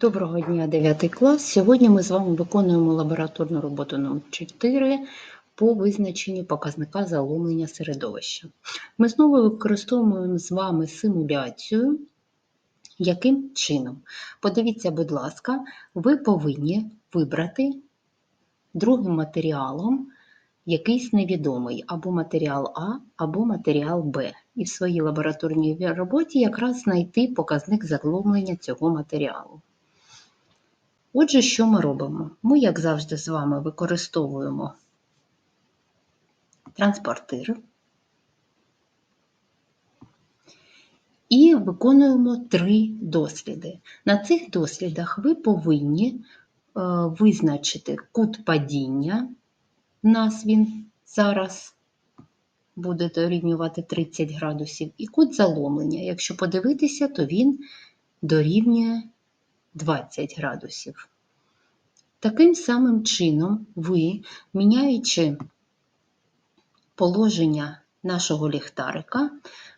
Доброго дня, 9 клас. Сьогодні ми з вами виконуємо лабораторну роботу номер 4 по визначенню показника заломлення середовища. Ми знову використовуємо з вами симуляцію. Яким чином? Подивіться, будь ласка, ви повинні вибрати другим матеріалом якийсь невідомий або матеріал А, або матеріал Б. І в своїй лабораторній роботі якраз знайти показник заломлення цього матеріалу. Отже, що ми робимо? Ми, як завжди, з вами використовуємо транспортир і виконуємо три досліди. На цих дослідах ви повинні е, визначити кут падіння. У нас він зараз буде дорівнювати 30 градусів, і кут заломлення. Якщо подивитися, то він дорівнює 20 градусів. Таким самим чином ви, міняючи положення нашого ліхтарика,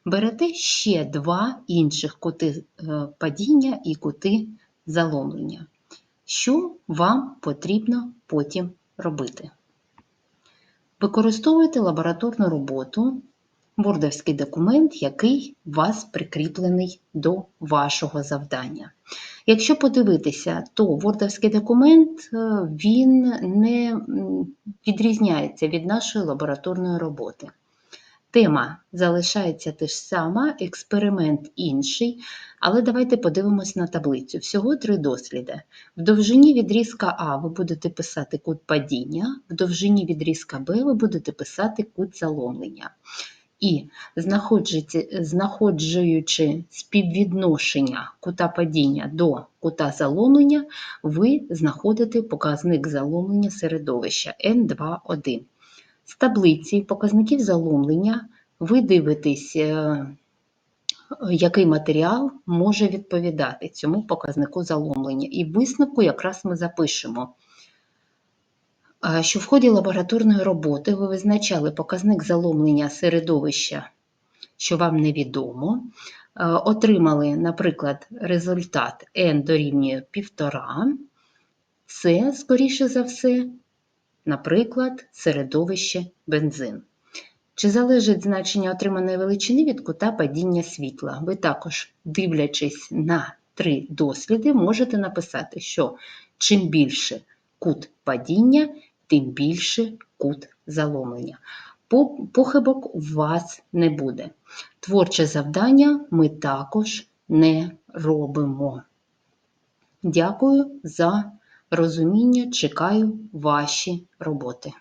берете ще два інших кути е, падіння і кути заломлення. Що вам потрібно потім робити? Використовуйте лабораторну роботу Вордовський документ, який у вас прикріплений до вашого завдання. Якщо подивитися, то Вордовський документ е, він не відрізняється від нашої лабораторної роботи. Тема залишається те ж сама, експеримент інший, але давайте подивимось на таблицю. Всього три досліди. В довжині відрізка А ви будете писати кут падіння, в довжині відрізка Б ви будете писати кут заломлення. І знаходжуючи співвідношення кута падіння до кута заломлення, ви знаходите показник заломлення середовища N2,1. З таблиці показників заломлення ви дивитесь, е, який матеріал може відповідати цьому показнику заломлення. І висновку якраз ми запишемо що в ході лабораторної роботи ви визначали показник заломлення середовища, що вам невідомо, отримали, наприклад, результат n дорівнює 1,5, це, скоріше за все, наприклад, середовище бензин. Чи залежить значення отриманої величини від кута падіння світла? Ви також, дивлячись на три досліди, можете написати, що чим більше кут падіння, тим більше кут заломлення. Похибок у вас не буде. Творче завдання ми також не робимо. Дякую за розуміння, чекаю ваші роботи.